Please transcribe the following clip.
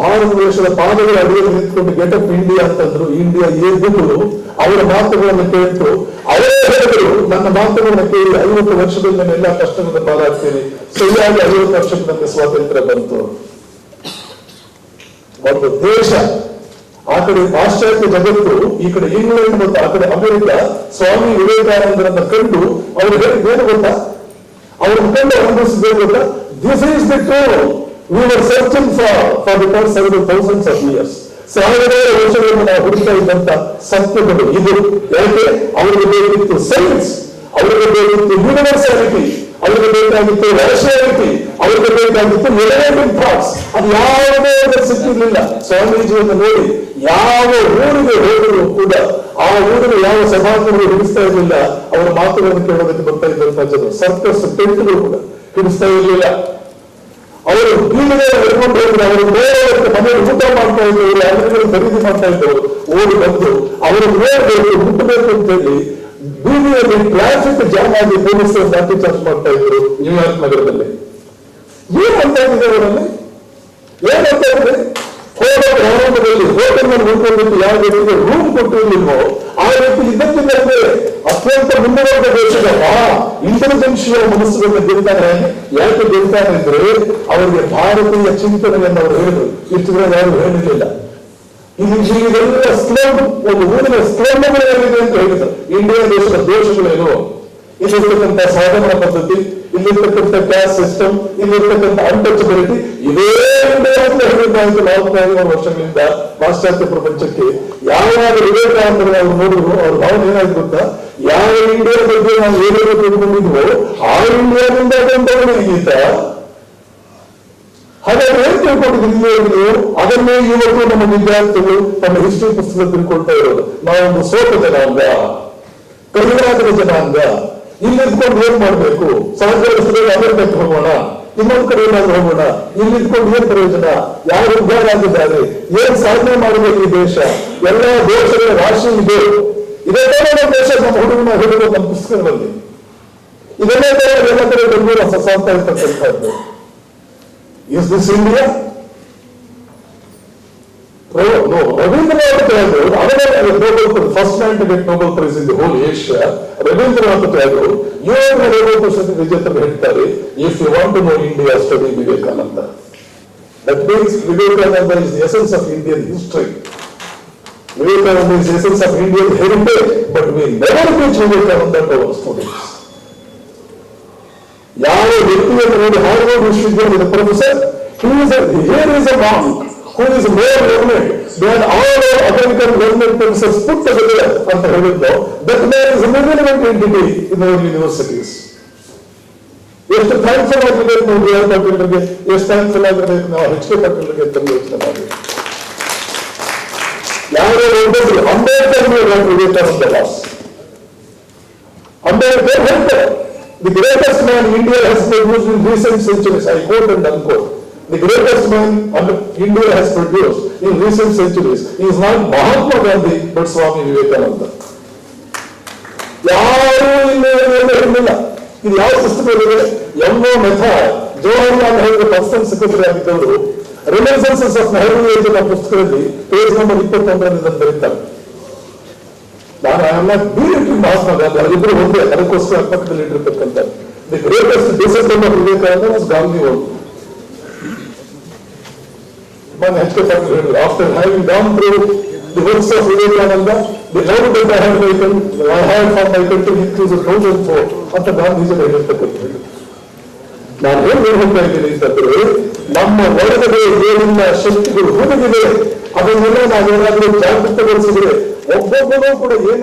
ಭಾರತ ದೇಶದ ಪಾದಗಳ ಅಡಿಯಲ್ಲಿ ನಿಂತ್ಕೊಂಡು ಗೆಟಪ್ ಇಂಡಿಯಾ ಅಂತಂದ್ರು ಇಂಡಿಯಾ ಎದ್ದುಗಳು ಅವರ ಮಾತುಗಳನ್ನು ಕೇಳ್ತು. ಅವರೇ ಹೇಳಿದ್ರು, ನನ್ನ ಮಾತುಗಳನ್ನು ಕೇಳಿ ಐವತ್ತು ವರ್ಷದಲ್ಲಿ ನಾನು ಎಲ್ಲಾ ಕಷ್ಟದಿಂದ ಪಾಲಾಗ್ತೀನಿ. ಸರಿಯಾಗಿ ಐವತ್ತು ವರ್ಷಕ್ಕೆ ನಮಗೆ ಸ್ವಾತಂತ್ರ್ಯ ಬಂತು. ಒಂದು ದೇಶ, ಆ ಕಡೆ ಪಾಶ್ಚಾತ್ಯ ಜಗತ್ತು, ಈ ಕಡೆ ಇಂಗ್ಲೆಂಡ್ ಮತ್ತು ಆ ಕಡೆ ಅಮೆರಿಕ, ಸ್ವಾಮಿ ವಿವೇಕಾನಂದರನ್ನ ಕಂಡು ಅವರು ಏನು ಗೊತ್ತಾ? ಅವರು ಮುಖಂಡ ಅನುಭವಿಸಿದ್ದೇನು ಗೊತ್ತಾ? This is the true we were searching for for the first seven thousands of years ಸಾವಿರಾರು ವರ್ಷಗಳನ್ನು ನಾವು ಹುಡುಕ್ತಾ ಇದ್ದಂತ ಸತ್ಯಗಳು ಇದು ಯಾಕೆ ಅವರಿಗೆ ಬೇಕಿತ್ತು ಸೈನ್ಸ್ ಅವರಿಗೆ ಬೇಕಿತ್ತು ಯೂನಿವರ್ಸಾಲಿಟಿ ಅವರಿಗೆ ಬೇಕಾಗಿತ್ತು ರ್ಯಾಷನಾಲಿಟಿ ಅವರಿಗೆ ಬೇಕಾಗಿತ್ತು ಎಲಿವೇಟಿಂಗ್ ಥಾಟ್ಸ್ ಅದು ಯಾವುದೇ ಸಿಕ್ಕಿರ್ಲಿಲ್ಲ ಸ್ವಾಮೀಜಿಯನ್ನು ನೋಡಿ ಯಾವ ಊರಿಗೆ ಹೋದರೂ ಕೂಡ ಆ ಊರಿನ ಯಾವ ಸಭಾಂಗಗಳು ಹಿಡಿಸ್ತಾ ಇರಲಿಲ್ಲ ಅವರ ಮಾತುಗಳನ್ನು ಕೇಳೋದಕ್ಕೆ ಬರ್ತಾ ಇದ್ದಂತ ಜನರು ಸರ್ಕಸ್ ಟೆಂಟ್ಗಳು ಕೂಡ ಹಿಡಿಸ್ತಾ ಇರಲಿಲ್ಲ ಹಿಡ್ಕೊಂಡು ಹೋದ್ರೆ ಅವರು ಮನೆಯಲ್ಲಿ ಊಟ ಮಾಡ್ತಾ ಇದ್ದವರು ಖರೀದಿ ಮಾಡ್ತಾ ಇದ್ದವರು ಓಡಿ ಅವರು ನೋಡಬೇಕು ಮುಟ್ಟಬೇಕು ಹೇಳಿ ಭೂಮಿಯಲ್ಲಿ ಪ್ಲಾಸ್ಟಿಕ್ ಜಾಮ್ ಆಗಿ ಪೊಲೀಸರು ಲಾಠಿ ಚಾರ್ಜ್ ಮಾಡ್ತಾ ಇದ್ರು ನ್ಯೂಯಾರ್ಕ್ ನಗರದಲ್ಲಿ. ಏನ್ ಅಂತ ಇದೆ ಅವರಲ್ಲಿ ಏನಂತ ಇದೆ ಹೋದ ಪ್ರಾರಂಭದಲ್ಲಿ ಹೋಟೆಲ್ ಉಳ್ಕೊಳ್ಳಿಕ್ಕೆ ಯಾವ ರೀತಿ ರೂಮ್ ಕೊಟ್ಟಿರ್ಲಿಲ್ವೋ ಆ ರೀತಿ ಇದಕ್ಕಿದ್ದಂತೆ ಅತ್ಯಂತ ಮುಂದುವರೆದ ಇಂಟೆಲಿಜೆನ್ಷಿಯಲ್ ಮನಸ್ಸುಗಳನ್ನ ಗೆಲ್ತಾನೆ ಯಾಕೆ ಗೆಲ್ತಾರೆ ಅಂದ್ರೆ ಅವರಿಗೆ ಭಾರತೀಯ ಚಿಂತನೆಯನ್ನು ಅವರು ಹೇಳಿದ್ರು. ಇಷ್ಟು ದಿನ ಯಾರು ಹೇಳಿರಲಿಲ್ಲ. ಇದು ಇದೆಲ್ಲ ಸ್ಲಮ್ ಒಂದು ಊರಿನ ಸ್ಲಮ್ಗಳೇನಿದೆ ಅಂತ ಹೇಳಿದ್ರು. ಇಂಡಿಯಾ ದೇಶದ ದೋಷಗಳೇನು ಇಲ್ಲಿರ್ತಕ್ಕಂಥ ಸಾಧನ ಪದ್ಧತಿ, ಇಲ್ಲಿರ್ತಕ್ಕಂಥ ಕ್ಯಾಸ್ಟ್ ಸಿಸ್ಟಮ್ ಇಲ್ಲಿರ್ತಕ್ಕಂಥ ಅನ್ಟಚಬಿಲಿಟಿ ಇದೇ ನಾಲ್ಕೈದು ವರ್ಷಗಳಿಂದ ಪಾಶ್ಚಾತ್ಯ ಪ್ರಪಂಚಕ್ಕೆ ಯಾವಾಗ ವಿವೇಕಾನಂದರ ಅವರು ನೋಡಿದ್ರು, ಅವ್ರ ಭಾವನೆ ಏನಾಗಿ ಗೊತ್ತಾ? ಯಾವ ಇಂಡಿಯಾ ಬಗ್ಗೆ ನಾವು ಏನೇನು ತಿಳ್ಕೊಂಡಿದ್ವೋ, ಆ ಇಂಡಿಯಾದಿಂದ ಅದೊಂದು ಈತ. ಹಾಗಾದ್ರೆ ಏನ್ ತಿಳ್ಕೊಂಡಿದ್ರು ಅದನ್ನೇ ಇವತ್ತು ನಮ್ಮ ವಿದ್ಯಾರ್ಥಿಗಳು ತಮ್ಮ ಹಿಸ್ಟ್ರಿ ಪುಸ್ತಕ ತಿಳ್ಕೊಳ್ತಾ ಇರೋದು. ನಾವೊಂದು ಸೋತ ಜನಾಂಗ ಜನ ಜನಾಂಗ. ಇಲ್ಲಿ ಇದ್ಕೊಂಡು ಏನ್ ಮಾಡ್ಬೇಕು? ಸಹಜವಾಗಿ ಅಮೆರಿಕಕ್ಕೆ ಹೋಗೋಣ. ಇನ್ನೊಂದು ಕಡೆ ಏನಾದ್ರು ಹೋಗೋಣ. ಇಲ್ಲಿ ಇದ್ಕೊಂಡು ಏನ್ ಪ್ರಯೋಜನ? ಯಾರು ಉದ್ಧಾರ ಆಗಿದ್ದಾರೆ ಏನ್ ಸಾಧನೆ ಮಾಡಬೇಕು ಈ ದೇಶ? ಎಲ್ಲ ದೇಶಗಳ ರಾಶಿ ಇದೆ. ಇದೆಲ್ಲ ನಮ್ಮ ದೇಶ ನಮ್ಮ ಹುಡುಗನ ಹುಡುಗ ನಮ್ಮ ಪುಸ್ತಕಗಳಲ್ಲಿ. ಇದೆಲ್ಲ ಎಲ್ಲ ಕಡೆ ಬೆಂಗಳೂರು ಸಾಗ್ತಾ ಇರ್ತಕ್ಕಂಥದ್ದು. Is this India Oh, no. Rabindranath Tagore, another Nobel, Prize- first man to get Nobel Prize in the whole Asia, Rabindranath Tagore, ಏಳು Nobel Prize ವಿಜೇತರು ಹೇಳ್ತಾರೆ if you want to know India, study Vivekananda. That means Vivekananda is the essence of Indian history. Vivekananda is the essence of Indian heritage, but we never teach Vivekananda to our students. ಯಾವ ವ್ಯಕ್ತಿಯನ್ನು ನೋಡಿ Harvard ವಿಶ್ವವಿದ್ಯಾಲಯದ professor here is a monk who is more Government then all American government professors put together ಅಂತ ಹೇಳಿದ್ದು that man is minimum entity in our universities ಎಷ್ಟು thankful ಆಗಿರ್ಬೇಕು ನಾವು B R ಪಾಟೀಲ್ರಿಗೆ ಎಷ್ಟು ಥ್ಯಾಂಕ್ಫುಲ್ ಆಗಿರ್ಬೇಕು ನಾವು ಎಚ್ ಕೆ ಪಾಟೀಲ್ರಿಗೆ ಅಂತ ಯೋಚನೆ ಮಾಡಿ ಯಾರೋ ಒಬ್ಬರು Ambedkar doctor Vivekananda loss Ambedkar ಹೇಳ್ತಾರೆ the greatest man India has produced in recent centuries, I quote and unquote. The greatest man India has produced in recent centuries is not Mahatma Gandhi, but Swami Vivekananda. ಯಾರು ಇಲ್ಲ ಇದು ಯಾವ ಪುಸ್ತಕದಲ್ಲಿ M O Mathai Jawaharlal Nehru personal secretary ಆಗಿದ್ದವರು reminiscences of Nehru age ಪುಸ್ತಕದಲ್ಲಿ page number ಇಪ್ಪತ್ತೊಂದರಲ್ಲಿ ಬರೀತಾರೆ. ನಾನು ಎಲ್ಲ ಬಿಟ್ಟು ಮಹಾತ್ಮ ಗಾಂಧಿ ಅವರಿಬ್ಬರು ಒಂದೇ ಅದಕ್ಕೋಸ್ಕರ ಪಕ್ಕದಲ್ಲಿ ಇಟ್ಟಿರ್ತಕ್ಕಂಥ the greatest discipline of Vivekananda Gandhi ಒಂದು ಮೊನ್ನೆ ಹೆಚ್ಚು ಪಾಟೀಲ್ ಹೇಳಿದ್ರು after having gone through the works of Vivekananda the love that I have taken I have for my country includes thousand four ಅಂತ ಗಾಂಧೀಜಿ ಹೇಳಿರ್ತಕ್ಕಂಥದ್ದು ನಾನು ಏನು ಹೇಳ್ತಾ ಇದ್ದೀನಿ ಅಂತಂದ್ರೆ ನಮ್ಮ ವರ್ಗದ ಏನೆಲ್ಲ, ಶಕ್ತಿಗಳು ಹುದುಗಿದೆ ಅದನ್ನೆಲ್ಲ ನಾವೇನಾದ್ರೂ ಜಾಗೃತಗೊಳಿಸಿದ್ರೆ, ಒಬ್ಬೊಬ್ಬರೂ ಕೂಡ ಏನು